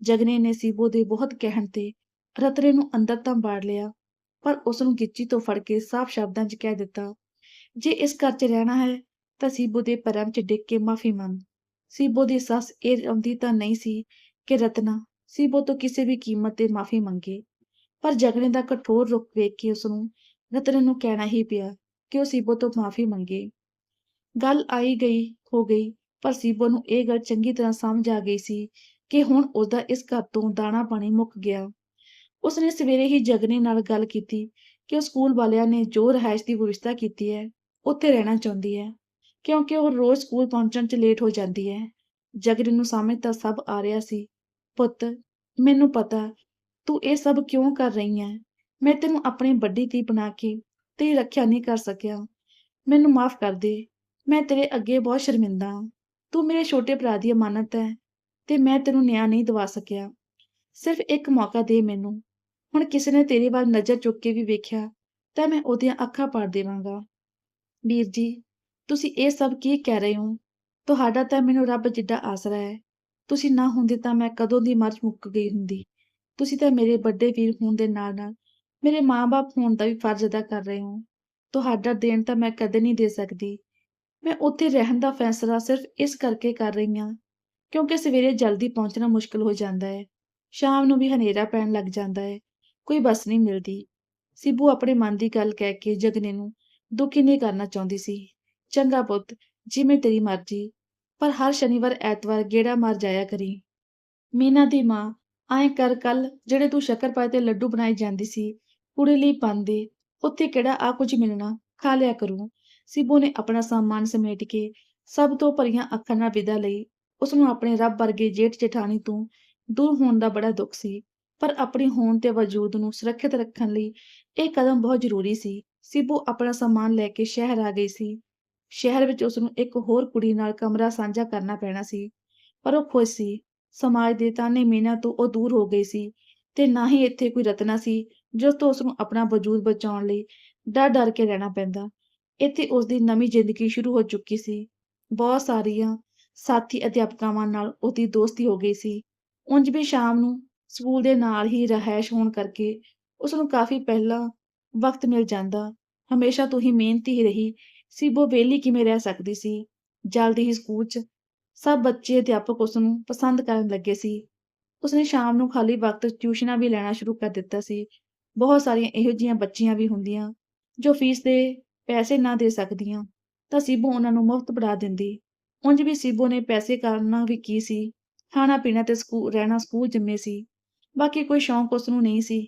ਜਗਨੇ ਨੇ ਸੀਬੋ ਦੇ ਬਹੁਤ ਕਹਿਣ ਤੇ ਰਤਨੇ ਨੂੰ ਅੰਦਰ ਤਾਂ ਬਾੜ ਲਿਆ, ਪਰ ਉਸ ਨੂੰ ਗਿੱਚੀ ਤੋਂ ਫੜ ਕੇ ਸਾਫ਼ ਸ਼ਬਦਾਂ 'ਚ ਕਹਿ ਦਿੱਤਾ, ਜੇ ਇਸ ਘਰ 'ਚ ਰਹਿਣਾ ਹੈ, ਤਾਂ ਸੀਬੋ ਦੇ ਪੈਰਾਂ 'ਚ ਡਿੱਗ ਕੇ ਮਾਫੀ ਮੰਗ। ਸੀਬੋ ਦੀ ਸੱਸ ਇਹ ਆਉਂਦੀ ਤਾਂ ਨਹੀਂ ਸੀ ਕਿ ਰਤਨਾ ਸੀਬੋ ਤੋਂ ਕਿਸੇ ਵੀ ਕੀਮਤ ਤੇ ਮਾਫੀ ਮੰਗੇ, ਪਰ ਜਗਨੇ ਦਾ ਕਠੋਰ ਰੁਖ ਵੇਖ ਕੇ ਉਸ ਨੂੰ ਰਤਨੇ ਨੂੰ ਕਹਿਣਾ ਹੀ ਪਿਆ ਕਿ ਉਹ ਸੀਬੋ ਤੋਂ ਮਾਫੀ ਮੰਗੇ। ਗੱਲ ਆਈ ਗਈ, ਹੋ ਗਈ। ਪਰ ਸੀਬੋ ਨੂੰ ਇਹ ਗੱਲ ਚੰਗੀ ਤਰ੍ਹਾਂ ਸਮਝ ਆ ਗਈ ਸੀ ਕਿ ਹੁਣ ਉਸਦਾ ਇਸ ਘਰ ਤੋਂ ਦਾਣਾ ਪਾਣੀ ਮੁੱਕ ਗਿਆ। ਉਸਨੇ ਸਵੇਰੇ ਹੀ ਜਗਨੇ ਨਾਲ ਗੱਲ ਕੀਤੀ ਕਿ ਉਹ ਸਕੂਲ ਵਾਲਿਆਂ ਨੇ ਜੋ ਰਿਹਾਇਸ਼ ਦੀ ਵਿਵਸਥਾ ਕੀਤੀ ਹੈ, ਉੱਥੇ ਰਹਿਣਾ ਚਾਹੁੰਦੀ ਹੈ, ਕਿਉਂਕਿ ਉਹ ਰੋਜ਼ ਸਕੂਲ ਪਹੁੰਚਣ 'ਚ ਲੇਟ ਹੋ ਜਾਂਦੀ ਹੈ। ਜਗਨੇ ਨੂੰ ਸਮਝ ਤਾਂ ਸਭ ਆ ਰਿਹਾ ਸੀ, ਪੁੱਤ, ਮੈਨੂੰ ਪਤਾ, ਤੂੰ ਇਹ ਸਭ ਕਿਉਂ ਕਰ ਰਹੀ ਹੈ? ਮੈਂ ਤੈਨੂੰ ਆਪਣੀ ਵੱਡੀ ਧੀ ਬਣਾ ਕੇ ਤੇਰੀ ਰੱਖਿਆ ਨਹੀਂ ਕਰ ਸਕਿਆ। ਮੈਨੂੰ ਮਾਫ ਕਰ ਦੇ, ਮੈਂ ਤੇਰੇ ਅੱਗੇ ਬਹੁਤ ਸ਼ਰਮਿੰਦਾ ਹਾਂ। ਤੂੰ ਮੇਰੇ ਛੋਟੇ ਭਰਾ ਦੀ ਅਮਾਨਤ ਹੈ ਤੇ ਮੈਂ ਤੈਨੂੰ ਨਿਆਂ ਨਹੀਂ ਦਵਾ ਸਕਿਆ। ਸਿਰਫ ਇੱਕ ਮੌਕਾ ਦੇ ਮੈਨੂੰ। ਹੁਣ ਕਿਸੇ ਨੇ ਤੇਰੇ ਵੱਲ ਨਜ਼ਰ ਚੁੱਕ ਕੇ ਵੀ ਵੇਖਿਆ ਤਾਂ ਮੈਂ ਉਹਦੀਆਂ ਅੱਖਾਂ ਪਾੜ ਦੇਵਾਂਗਾ। ਵੀਰ ਜੀ, ਤੁਸੀਂ ਇਹ ਸਭ ਕੀ ਕਹਿ ਰਹੇ ਹੋ? ਤੁਹਾਡਾ ਤਾਂ ਮੈਨੂੰ ਰੱਬ ਜਿੱਡਾ ਆਸਰਾ ਹੈ। ਤੁਸੀਂ ਨਾ ਹੁੰਦੇ ਤਾਂ ਮੈਂ ਕਦੋਂ ਦੀ ਮਰ ਮੁੱਕ ਗਈ ਹੁੰਦੀ। ਤੁਸੀਂ ਤਾਂ ਮੇਰੇ ਵੱਡੇ ਵੀਰ ਹੋਣ ਦੇ ਨਾਲ ਨਾਲ ਮੇਰੇ ਮਾਂ-ਬਾਪ ਹੋਣ ਦਾ ਵੀ ਫਰਜ਼ ਅਦਾ ਕਰ ਰਹੇ ਹੋ। ਤੁਹਾਡਾ ਦੇਣ ਤਾਂ ਮੈਂ ਕਦੇ ਨਹੀਂ ਦੇ ਸਕਦੀ। ਮੈਂ ਉੱਥੇ ਰਹਿਣ ਦਾ ਫੈਸਲਾ ਸਿਰਫ ਇਸ ਕਰਕੇ ਕਰ ਰਹੀ ਹਾਂ, ਕਿਉਂਕਿ ਸਵੇਰੇ ਜਲਦੀ ਪਹੁੰਚਣਾ ਮੁਸ਼ਕਲ ਹੋ ਜਾਂਦਾ ਹੈ, ਸ਼ਾਮ ਨੂੰ ਵੀ ਹਨੇਰਾ ਪੈਣ ਲੱਗ ਜਾਂਦਾ ਹੈ, ਕੋਈ ਬੱਸ ਨਹੀਂ ਮਿਲਦੀ। ਸਿੱਬੂ ਆਪਣੇ ਮਨ ਦੀ ਗੱਲ ਕਹਿ ਕੇ ਜਗਨੇ ਨੂੰ ਦੁਖੀ ਨਹੀਂ ਕਰਨਾ ਚਾਹੁੰਦੀ ਸੀ, ਚੰਗਾ ਪੁੱਤ, ਜਿਵੇਂ ਤੇਰੀ ਮਰਜ਼ੀ, ਪਰ ਹਰ ਸ਼ਨੀਵਾਰ, ਐਤਵਾਰ ਗੇੜਾ ਮਾਰ ਜਾਇਆ ਕਰੀ। ਮੀਨਾ ਦੀ ਮਾਂ, ਐਂ ਕਰ ਕੱਲ ਜਿਹੜੇ ਤੂੰ ਸ਼ੱਕਰ ਪਾਏ ਤੇ ਲੱਡੂ ਬਣਾਈ ਜਾਂਦੀ ਸੀ, ਕੁੜੀ ਲਈ ਪਾਉਂਦੇ, ਉੱਥੇ ਕਿਹੜਾ ਆ ਕੁਝ ਮਿਲਣਾ, ਖਾ ਲਿਆ ਕਰੂੰ। ਸਿਬੂ ਨੇ ਆਪਣਾ ਸਾਮਾਨ ਸਮੇਟ ਕੇ ਸਭ ਤੋਂ ਭਰੀਆਂ ਅੱਖਾਂ ਨਾਲ ਵਿਦਾ ਲਈ ਉਸ ਨੂੰ ਆਪਣੇ ਰੱਬ ਵਰਗੇ ਜੇਠ ਜਠਾਣੀ ਤੋਂ ਦੂਰ ਹੋਣ ਦਾ ਬੜਾ ਦੁੱਖ ਸੀ, ਪਰ ਆਪਣੀ ਹੋਣ ਤੇ ਵਜੂਦ ਨੂੰ ਸੁਰੱਖਿਅਤ ਰੱਖਣ ਲਈ ਇਹ ਕਦਮ ਬਹੁਤ ਜ਼ਰੂਰੀ ਸੀ। ਸਿਬੂ ਆਪਣਾ ਸਾਮਾਨ ਲੈ ਕੇ ਸ਼ਹਿਰ ਆ ਗਈ ਸੀ। ਸ਼ਹਿਰ ਵਿੱਚ ਉਸ ਨੂੰ ਇੱਕ ਹੋਰ ਕੁੜੀ ਨਾਲ ਕਮਰਾ ਸਾਂਝਾ ਕਰਨਾ ਪੈਣਾ ਸੀ, ਪਰ ਉਹ ਖੁਸ਼ ਸੀ। ਸਮਾਜ ਦੇ ਤਾਨੇ ਮੀਨਾ ਤੋਂ ਉਹ ਦੂਰ ਹੋ ਗਈ ਸੀ ਤੇ ਨਾ ਹੀ ਇੱਥੇ ਕੋਈ ਰਤਨਾ ਸੀ, ਜਿਸ ਤੋਂ ਉਸ ਨੂੰ ਆਪਣਾ ਵਜੂਦ ਬਚਾਉਣ ਲਈ ਡਰ ਡਰ ਕੇ ਰਹਿਣਾ ਪੈਂਦਾ। ਇੱਥੇ ਉਸ ਦੀ ਨਵੀਂ ਜ਼ਿੰਦਗੀ ਸ਼ੁਰੂ ਹੋ ਚੁੱਕੀ ਸੀ। ਬਹੁਤ ਸਾਰੀਆਂ ਸਾਥੀ ਅਧਿਆਪਕਾਵਾਂ ਨਾਲ ਉਹਦੀ ਦੋਸਤੀ ਹੋ ਗਈ ਸੀ। ਉਂਝ ਵੀ ਸ਼ਾਮ ਨੂੰ ਸਕੂਲ ਦੇ ਨਾਲ ਹੀ ਰਹਿائش ਹੋਣ ਕਰਕੇ ਉਸ ਨੂੰ ਕਾਫੀ ਪਹਿਲਾਂ ਵਕਤ ਮਿਲ ਜਾਂਦਾ। ਹਮੇਸ਼ਾ ਤੋਂ ਹੀ ਮਿਹਨਤੀ ਹੀ ਰਹੀ ਸੀ। ਸਿਬੋ ਵੇਲੀ ਕਿਵੇਂ ਰਹਿ ਸਕਦੀ ਸੀ? ਜਲਦੀ ਹੀ ਸਕੂਲ 'ਚ ਸਭ ਬੱਚੇ ਅਧਿਆਪਕ ਉਸ ਨੂੰ ਪਸੰਦ ਕਰਨ ਲੱਗੇ ਸੀ। ਉਸਨੇ ਸ਼ਾਮ ਨੂੰ ਖਾਲੀ ਵਕਤ ਟਿਊਸ਼ਨਾਂ ਵੀ ਲੈਣਾ ਸ਼ੁਰੂ ਕਰ ਦਿੱਤਾ ਸੀ। ਬਹੁਤ ਸਾਰੀਆਂ ਇਹੋ ਜਿਹੀਆਂ ਬੱਚੀਆਂ ਵੀ ਹੁੰਦੀਆਂ ਜੋ ਫੀਸ ਦੇ ਪੈਸੇ ਨਾ ਦੇ ਸਕਦੀਆਂ। ਤਾਂ ਸਿਬੋ ਉਹਨਾਂ ਨੂੰ ਮੁਫਤ ਪੜ੍ਹਾ ਦਿੰਦੀ। ਉਂਝ ਵੀ ਸਿਬੋ ਨੇ ਪੈਸੇ ਕਰਨਾ ਵੀ ਕੀ ਸੀ? ਖਾਣਾ ਪੀਣਾ ਤੇ ਸਕੂਲ ਰਹਿਣਾ ਸਕੂਲ ਜੰਮੇ ਸੀ। ਬਾਕੀ ਕੋਈ ਸ਼ੌਂਕ ਉਸ ਨੂੰ ਨਹੀਂ ਸੀ।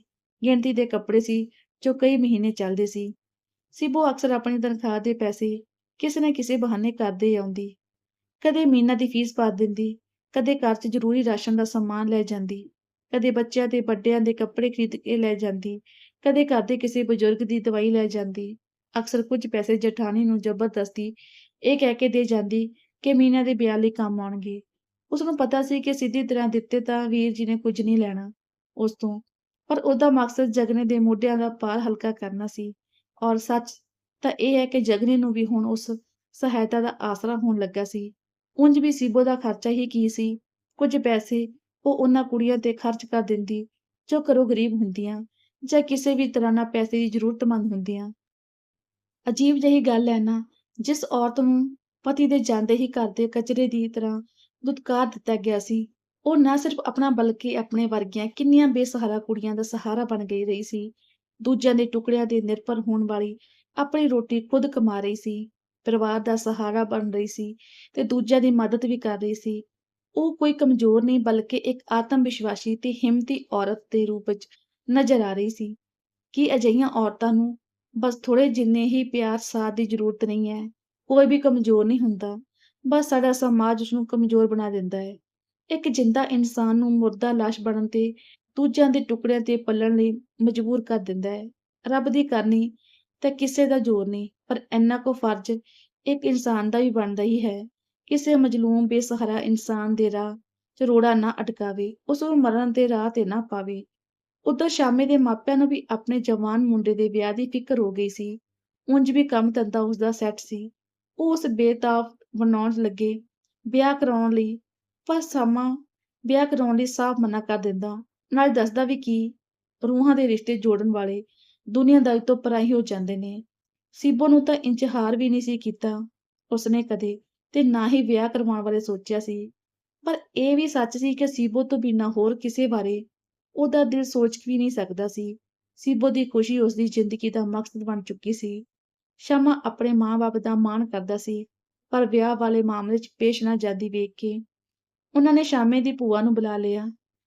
ਗਿਣਤੀ ਦੇ ਕੱਪੜੇ ਸੀ ਜੋ ਕਈ ਮਹੀਨੇ ਚੱਲਦੇ ਸੀ। ਸਿਬੋ ਅਕਸਰ ਆਪਣੀ ਤਨਖਾਹ ਦੇ ਪੈਸੇ ਕਿਸੇ ਨਾ ਕਿਸੇ ਬਹਾਨੇ ਕਰਦੇ ਆਉਂਦੀ। ਕਦੇ ਮੀਨਾ ਦੀ ਫੀਸ ਭਰ ਦਿੰਦੀ ਕਦੇ ਘਰ 'ਚ ਜ਼ਰੂਰੀ ਰਾਸ਼ਨ ਦਾ ਸਮਾਨ ਲੈ ਜਾਂਦੀ, ਕਦੇ ਬੱਚਿਆਂ ਤੇ ਵੱਡਿਆਂ ਦੇ ਕੱਪੜੇ ਖਰੀਦ ਕੇ ਲੈ ਜਾਂਦੀ, ਕਦੇ ਘਰ ਦੇ ਕਿਸੇ ਬਜ਼ੁਰਗ ਦੀ ਦਵਾਈ ਲੈ ਜਾਂਦੀ। ਅਕਸਰ ਕੁਝ ਪੈਸੇ ਜਠਾਣੀ ਨੂੰ ਜ਼ਬਰਦਸਤੀ ਇਹ ਕਹਿ ਕੇ ਦੇ ਜਾਂਦੀ ਕਿ ਮੀਨਾ ਦੇ ਵਿਆਹ ਲਈ ਕੰਮ ਆਉਣਗੇ। ਉਸਨੂੰ ਪਤਾ ਸੀ ਕਿ ਸਿੱਧੀ ਤਰ੍ਹਾਂ ਦਿੱਤੇ ਤਾਂ ਵੀਰ ਜੀ ਨੇ ਕੁਝ ਨਹੀਂ ਲੈਣਾ ਉਸ ਤੋਂ, ਪਰ ਉਹਦਾ ਮਕਸਦ ਜਗਨੇ ਦੇ ਮੋਢਿਆਂ ਦਾ ਭਾਰ ਹਲਕਾ ਕਰਨਾ ਸੀ। ਔਰ ਸੱਚ ਤਾਂ ਇਹ ਹੈ ਕਿ ਜਗਨੇ ਨੂੰ ਵੀ ਹੁਣ ਉਸ ਸਹਾਇਤਾ ਦਾ ਆਸਰਾ ਹੋਣ ਲੱਗਾ ਸੀ। ਉਂਝ ਵੀ ਸੀਬੋ ਦਾ ਖਰਚਾ ਹੀ ਕੀ ਸੀ, ਕੁਝ ਪੈਸੇ ਉਹ ਉਹਨਾਂ ਕੁੜੀਆਂ ਤੇ ਖਰਚ ਕਰ ਦਿੰਦੀ ਜੋ ਘਰੋਂ ਗਰੀਬ ਹੁੰਦੀਆਂ ਜਾਂ ਕਿਸੇ ਵੀ ਤਰ੍ਹਾਂ ਨਾਲ ਪੈਸੇ ਦੀ ਜ਼ਰੂਰਤਮੰਦ ਹੁੰਦੀਆਂ। ਅਜੀਬ ਜਿਹੀ ਗੱਲ ਹੈ ਨਾ, ਜਿਸ ਔਰਤ ਨੂੰ ਪਤੀ ਦੇ ਜਾਂਦੇ ਹੀ ਘਰ ਦੇ ਕਚਰੇ ਦੀ ਤਰ੍ਹਾਂ ਦੁਤਕਾਰ ਦਿੱਤਾ ਗਿਆ ਸੀ, ਉਹ ਨਾ ਸਿਰਫ ਆਪਣਾ ਬਲਕਿ ਆਪਣੇ ਵਰਗੀਆਂ ਕਿੰਨੀਆਂ ਬੇਸਹਾਰਾ ਕੁੜੀਆਂ ਦਾ ਸਹਾਰਾ ਬਣ ਗਈ ਰਹੀ ਸੀ। ਦੂਜਿਆਂ ਦੇ ਟੁਕੜਿਆਂ ਤੇ ਨਿਰਭਰ ਹੋਣ ਵਾਲੀ ਆਪਣੀ ਰੋਟੀ ਖੁਦ ਕਮਾ ਰਹੀ ਸੀ, ਪਰਿਵਾਰ ਦਾ ਸਹਾਰਾ ਬਣ ਰਹੀ ਸੀ ਤੇ ਦੂਜਿਆਂ ਦੀ ਮਦਦ ਵੀ ਕਰ ਰਹੀ ਸੀ। ਉਹ ਕੋਈ ਕਮਜ਼ੋਰ ਨਹੀਂ ਬਲਕਿ ਇੱਕ ਆਤਮ ਵਿਸ਼ਵਾਸੀ ਤੇ ਹਿੰਮਤੀ ਔਰਤ ਦੇ ਰੂਪ ਵਿੱਚ ਨਜ਼ਰ ਆ ਰਹੀ ਸੀ। ਕੀ ਅਜਿਹੀਆਂ ਔਰਤਾਂ ਨੂੰ ਬਸ ਥੋੜੇ ਜਿੰਨੇ ਹੀ ਪਿਆਰ ਸਾਥ ਦੀ ਜ਼ਰੂਰਤ ਨਹੀਂ ਹੈ। ਕੋਈ ਵੀ ਕਮਜ਼ੋਰ ਨਹੀਂ ਹੁੰਦਾ, ਬਸ ਸਾਡਾ ਸਮਾਜ ਉਸਨੂੰ ਕਮਜ਼ੋਰ ਬਣਾ ਦਿੰਦਾ ਹੈ। ਇੱਕ ਜਿੰਦਾ ਇਨਸਾਨ ਨੂੰ ਮੁਰਦਾ ਲਾਸ਼ ਬਣਨ ਤੇ ਦੂਜਿਆਂ ਦੇ ਟੁਕੜਿਆਂ ਤੇ ਪੱਲਣ ਲਈ ਮਜਬੂਰ ਕਰ ਦਿੰਦਾ ਹੈ। ਰੱਬ ਦੀ ਕਰਨੀ ਤਾਂ ਕਿਸੇ ਦਾ ਜ਼ੋਰ ਨਹੀਂ, ਪਰ ਇੰਨਾ ਕੁ ਫਰਜ਼ ਇੱਕ ਇਨਸਾਨ ਦਾ ਵੀ ਬਣਦਾ ਹੀ ਹੈ, ਕਿਸੇ ਮਜ਼ਲੂਮ ਬੇਸਹਾਰਾ ਇਨਸਾਨ ਦੇ ਰਾਹ 'ਚ ਰੋੜਾ ਨਾ ਅਟਕਾਵੇ, ਉਸਨੂੰ ਮਰਨ ਦੇ ਰਾਹ ਤੇ ਨਾ ਪਾਵੇ। ਉੱਧਰ ਸ਼ਾਮੇ ਦੇ ਮਾਪਿਆਂ ਨੂੰ ਵੀ ਆਪਣੇ ਜਵਾਨ ਮੁੰਡੇ ਦੇ ਵਿਆਹ ਦੀ ਫਿਕਰ ਹੋ ਗਈ ਸੀ। ਉਂਝ ਵੀ ਕੰਮ ਧੰਦਾ ਉਸਦਾ ਸੈੱਟ ਸੀ। ਉਹ ਉਸ ਬੇਤਾਬ ਬਣਾਉਣ ਲੱਗੇ ਵਿਆਹ ਕਰਾਉਣ ਲਈ, ਪਰ ਸਾਮਾ ਵਿਆਹ ਕਰਾਉਣ ਲਈ ਸਾਫ਼ ਮਨਾ ਕਰ ਦਿੰਦਾ, ਨਾਲ ਦੱਸਦਾ ਵੀ ਕੀ, ਰੂਹਾਂ ਦੇ ਰਿਸ਼ਤੇ ਜੋੜਨ ਵਾਲੇ ਦੁਨੀਆਦਾਰੀ ਤੋਂ ਪਰਾਈ ਹੋ ਜਾਂਦੇ ਨੇ। ਸੀਬੋ ਨੂੰ ਤਾਂ ਇੰਚਹਾਰ ਵੀ ਨਹੀਂ ਸੀ ਕੀਤਾ ਉਸਨੇ ਕਦੇ, ਤੇ ਨਾ ਹੀ ਵਿਆਹ ਕਰਵਾਉਣ ਬਾਰੇ ਸੋਚਿਆ ਸੀ। ਪਰ ਇਹ ਵੀ ਸੱਚ ਸੀ ਕਿ ਸੀਬੋ ਤੋਂ ਬਿਨਾਂ ਹੋਰ ਕਿਸੇ ਬਾਰੇ ਉਹਦਾ ਦਿਲ ਸੋਚ ਵੀ ਨਹੀਂ ਸਕਦਾ ਸੀ। ਸੀਬੋ ਦੀ ਖੁਸ਼ੀ ਉਸਦੀ ਜ਼ਿੰਦਗੀ ਦਾ ਮਕਸਦ ਬਣ ਚੁੱਕੀ ਸੀ। ਸ਼ਮਾ ਆਪਣੇ ਮਾਂ-ਬਾਪ ਦਾ ਮਾਣ ਕਰਦਾ ਸੀ, ਪਰ ਵਿਆਹ ਵਾਲੇ ਮਾਮਲੇ 'ਚ ਪੇਸ਼-ਨਜ਼ਾਦੀ ਵੇਖ ਕੇ ਉਹਨਾਂ ਨੇ ਸ਼ਾਮੇ ਦੀ ਭੂਆ ਨੂੰ ਬੁਲਾ ਲਿਆ।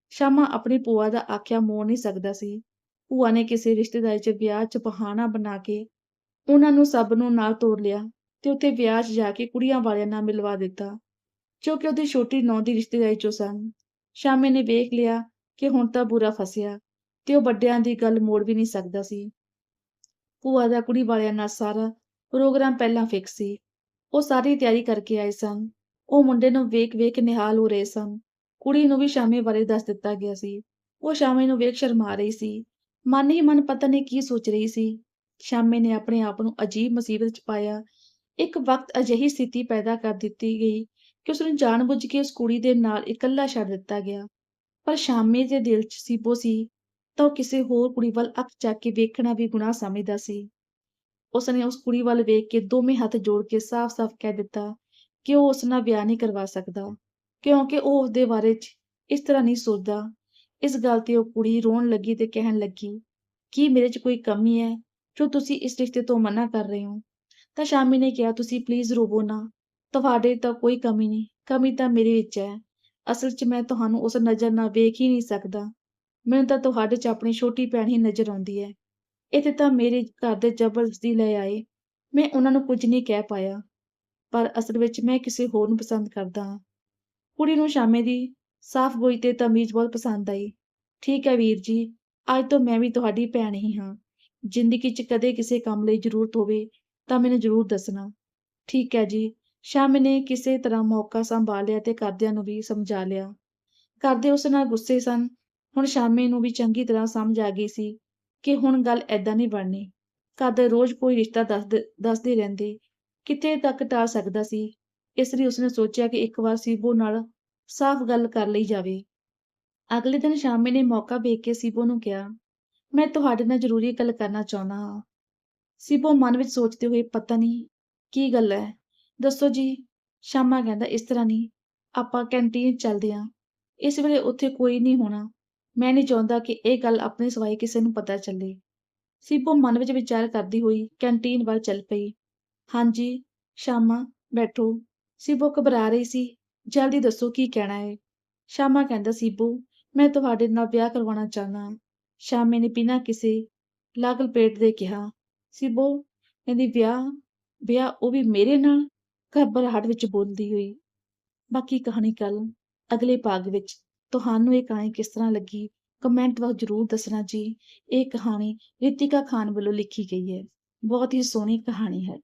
ਸ਼ਾਮਾ ਆਪਣੀ ਭੂਆ ਦਾ ਆਖਿਆ ਮੋੜ ਨਹੀਂ ਸਕਦਾ ਸੀ। ਭੂਆ ਨੇ ਕਿਸੇ ਰਿਸ਼ਤੇਦਾਰੀ 'ਚ ਵਿਆਹ 'ਚ ਬਹਾਨਾ ਬਣਾ ਕੇ ਉਹਨਾਂ ਨੂੰ ਸਭ ਨੂੰ ਨਾਲ ਤੋੜ ਲਿਆ ਤੇ ਉੱਥੇ ਵਿਆਹ 'ਚ ਜਾ ਕੇ ਕੁੜੀਆਂ ਵਾਲਿਆਂ ਨਾਲ ਮਿਲਵਾ ਦਿੱਤਾ, ਜੋ ਕਿ ਉਹਦੀ ਛੋਟੀ ਨੌਂ ਦੀ ਰਿਸ਼ਤੇਦਾਰੀ 'ਚੋਂ ਸਨ। ਸ਼ਾਮੇ ਨੇ ਵੇਖ ਲਿਆ ਕਿ ਹੁਣ ਤਾਂ ਬੁਰਾ ਫਸਿਆ ਤੇ ਉਹ ਵੱਡਿਆਂ ਦੀ ਗੱਲ ਮੋੜ ਵੀ ਨਹੀਂ ਸਕਦਾ ਸੀ। ਭੂਆ ਦਾ ਕੁੜੀ ਵਾਲਿਆਂ ਨਾਲ ਸਾਰਾ ਪ੍ਰੋਗਰਾਮ ਪਹਿਲਾਂ ਫਿਕਸ ਸੀ। ਉਹ ਸਾਰੀ ਤਿਆਰੀ ਕਰਕੇ ਆਏ ਸਨ। ਉਹ ਮੁੰਡੇ ਨੂੰ ਵੇਖ-ਵੇਖ ਨਿਹਾਲ ਹੋ ਰਹੇ ਸਨ। ਕੁੜੀ ਨੂੰ ਵੀ ਸ਼ਾਮੇ ਬਾਰੇ ਦੱਸ ਦਿੱਤਾ ਗਿਆ ਸੀ। ਉਹ ਸ਼ਾਮੇ ਨੂੰ ਵੇਖ ਸ਼ਰਮਾ ਰਹੀ ਸੀ। ਮਨ ਹੀ ਮਨ ਪਤਾ ਨਹੀਂ ਕੀ ਸੋਚ ਰਹੀ ਸੀ। ਸ਼ਾਮੇ ਨੇ ਆਪਣੇ ਆਪ ਨੂੰ ਅਜੀਬ ਮੁਸੀਬਤ 'ਚ ਪਾਇਆ। ਇੱਕ ਵਕਤ ਅਜਿਹੀ ਸਥਿਤੀ ਪੈਦਾ ਕਰ ਦਿੱਤੀ ਗਈ ਕਿ ਉਸਨੂੰ ਜਾਣ-ਬੁੱਝ ਕੇ ਉਸ ਕੁੜੀ ਦੇ ਨਾਲ ਇਕੱਲਾ ਛੱਡ ਦਿੱਤਾ ਗਿਆ। ਪਰ ਸ਼ਾਮੇ ਦੇ ਦਿਲ 'ਚ ਸੀਬੋ ਸੀ ਤਾਂ ਉਹ ਕਿਸੇ ਹੋਰ ਕੁੜੀ ਵੱਲ ਅੱਖ ਚੱਕ ਕੇ ਵੇਖਣਾ ਵੀ ਗੁਨਾਹ ਸਮਝਦਾ ਸੀ। ਉਸਨੇ ਉਸ ਕੁੜੀ ਵੱਲ ਵੇਖ ਕੇ ਦੋਵੇਂ ਹੱਥ ਜੋੜ ਕੇ ਸਾਫ਼-ਸਾਫ਼ ਕਹਿ ਦਿੱਤਾ ਕਿ ਉਹ ਉਸ ਨਾਲ ਵਿਆਹ ਨਹੀਂ ਕਰਵਾ ਸਕਦਾ, ਕਿਉਂਕਿ ਉਹ ਉਸਦੇ ਬਾਰੇ 'ਚ ਇਸ ਤਰ੍ਹਾਂ ਨਹੀਂ ਸੋਚਦਾ। ਇਸ ਗੱਲ ਤੇ ਉਹ ਕੁੜੀ ਰੋਣ ਲੱਗੀ ਤੇ ਕਹਿਣ ਲੱਗੀ, ਕੀ ਮੇਰੇ 'ਚ ਕੋਈ ਕਮੀ ਹੈ ਜੋ ਤੁਸੀਂ ਇਸ ਰਿਸ਼ਤੇ ਤੋਂ ਮਨਾ ਕਰ ਰਹੇ ਹੋ? ਤਾਂ ਸ਼ਾਮੀ ਨੇ ਕਿਹਾ, ਤੁਸੀਂ ਪਲੀਜ਼ ਰੋਵੋ ਨਾ। ਤੁਹਾਡੇ ਤਾਂ ਕੋਈ ਕਮੀ ਨਹੀਂ, ਕਮੀ ਤਾਂ ਮੇਰੇ ਵਿੱਚ ਹੈ। ਅਸਲ 'ਚ ਮੈਂ ਤੁਹਾਨੂੰ ਉਸ ਨਜ਼ਰ ਨਾਲ ਵੇਖ ਹੀ ਨਹੀਂ ਸਕਦਾ। ਮੈਨੂੰ ਤਾਂ ਤੁਹਾਡੇ 'ਚ ਆਪਣੀ ਛੋਟੀ ਭੈਣ ਹੀ ਨਜ਼ਰ ਆਉਂਦੀ ਹੈ। ਇੱਥੇ ਤਾਂ ਮੇਰੇ ਘਰ ਦੇ ਜ਼ਬਰਦਸਤੀ ਲੈ ਆਏ। ਮੈਂ ਉਹਨਾਂ ਨੂੰ ਕੁਝ ਨਹੀਂ ਕਹਿ ਪਾਇਆ, ਪਰ ਅਸਲ ਵਿੱਚ ਮੈਂ ਕਿਸੇ ਹੋਰ ਨੂੰ ਪਸੰਦ ਕਰਦਾ ਹਾਂ। ਕੁੜੀ ਨੂੰ ਸ਼ਾਮੇ ਦੀ ਸਾਫ਼ ਗੋਈ ਤੇ ਤਮੀਜ਼ ਬਹੁਤ ਪਸੰਦ ਆਈ। ਠੀਕ ਹੈ ਵੀਰ ਜੀ, ਅੱਜ ਤੋਂ ਮੈਂ ਵੀ ਤੁਹਾਡੀ ਭੈਣ ਹੀ ਹਾਂ। ਜ਼ਿੰਦਗੀ 'ਚ ਕਦੇ ਕਿਸੇ ਕੰਮ ਲਈ ਜ਼ਰੂਰਤ ਹੋਵੇ ਤਾਂ ਮੈਨੂੰ ਜ਼ਰੂਰ ਦੱਸਣਾ। ਠੀਕ ਹੈ ਜੀ। ਸ਼ਾਮੇ ਨੇ ਕਿਸੇ ਤਰ੍ਹਾਂ ਮੌਕਾ ਸੰਭਾਲ ਲਿਆ ਤੇ ਘਰਦਿਆਂ ਨੂੰ ਵੀ ਸਮਝਾ ਲਿਆ। ਕਰਦੇ ਉਸ ਨਾਲ ਗੁੱਸੇ ਸਨ। ਹੁਣ ਸ਼ਾਮੇ ਨੂੰ ਵੀ ਚੰਗੀ ਤਰ੍ਹਾਂ ਸਮਝ ਆ ਗਈ ਸੀ ਕਿ ਹੁਣ ਗੱਲ ਏਦਾਂ ਨਹੀਂ ਬਣਨੀ। ਘਰਦੇ ਰੋਜ਼ ਕੋਈ ਰਿਸ਼ਤਾ ਦੱਸਦੇ ਦੱਸਦੇ ਰਹਿੰਦੇ, ਕਿੱਥੇ ਤੱਕ ਟਾਲ ਸਕਦਾ ਸੀ। ਇਸ ਲਈ ਉਸਨੇ ਸੋਚਿਆ ਕਿ ਇੱਕ ਵਾਰ ਸੀਬੋ ਨਾਲ ਸਾਫ਼ ਗੱਲ ਕਰ ਲਈ ਜਾਵੇ। ਅਗਲੇ ਦਿਨ ਸ਼ਾਮੇ ਨੇ ਮੌਕਾ ਵੇਖ ਕੇ ਸੀਬੋ ਨੂੰ ਕਿਹਾ, ਮੈਂ ਤੁਹਾਡੇ ਨਾਲ ਜ਼ਰੂਰੀ ਗੱਲ ਕਰਨਾ ਚਾਹੁੰਦਾ ਹਾਂ। ਸੀਬੋ ਮਨ ਵਿੱਚ ਸੋਚਦੇ ਹੋਏ, ਪਤਾ ਨਹੀਂ ਕੀ ਗੱਲ ਹੈ, ਦੱਸੋ ਜੀ। ਸ਼ਾਮਾ ਕਹਿੰਦਾ, ਇਸ ਤਰ੍ਹਾਂ ਨਹੀਂ, ਆਪਾਂ ਕੈਂਟੀਨ ਚੱਲਦੇ ਹਾਂ। ਇਸ ਵੇਲੇ ਉੱਥੇ ਕੋਈ ਨਹੀਂ ਹੋਣਾ। ਮੈਂ ਨਹੀਂ ਚਾਹੁੰਦਾ ਕਿ ਇਹ ਗੱਲ ਆਪਣੇ ਸਿਵਾਏ ਕਿਸੇ ਨੂੰ ਪਤਾ ਚੱਲੇ। ਸੀਬੋ ਮਨ ਵਿੱਚ ਵਿਚਾਰ ਕਰਦੀ ਹੋਈ ਕੈਂਟੀਨ ਵੱਲ ਚੱਲ ਪਈ। ਹਾਂਜੀ, ਸ਼ਾਮਾ, ਬੈਠੋ। ਸੀਬੋ ਘਬਰਾ ਰਹੀ ਸੀ। ਜਲਦੀ ਦੱਸੋ ਕੀ ਕਹਿਣਾ ਹੈ। ਸ਼ਾਮਾ ਕਹਿੰਦਾ, ਸੀਬੋ, ਮੈਂ ਤੁਹਾਡੇ ਨਾਲ ਵਿਆਹ ਕਰਵਾਉਣਾ ਚਾਹੁੰਦਾ ਸ਼ਾਮੇ ਨੇ ਬਿਨਾਂ ਕਿਸੇ ਲਾਗ-ਲਪੇਟ ਦੇ ਕਿਹਾ। ਸੀਬੋ ਕਹਿੰਦੀ, ਵਿਆਹ, ਵਿਆਹ ਉਹ ਵੀ ਮੇਰੇ ਨਾਲ? ਘਬਰਾਹਟ ਵਿੱਚ ਬੋਲਦੀ ਹੋਈ। ਬਾਕੀ ਕਹਾਣੀ ਕੱਲ, ਅਗਲੇ ਭਾਗ ਵਿੱਚ। ਤੁਹਾਨੂੰ ਇਹ ਕਹਾਣੀ ਕਿਸ ਤਰ੍ਹਾਂ ਲੱਗੀ? ਕਮੈਂਟ ਵਿੱਚ ਜ਼ਰੂਰ ਦੱਸਣਾ ਜੀ। ਇਹ ਕਹਾਣੀ ਰਿਤਿਕਾ ਖਾਨ ਵੱਲੋਂ ਲਿਖੀ ਗਈ ਹੈ। ਬਹੁਤ ਹੀ ਸੋਹਣੀ ਕਹਾਣੀ ਹੈ।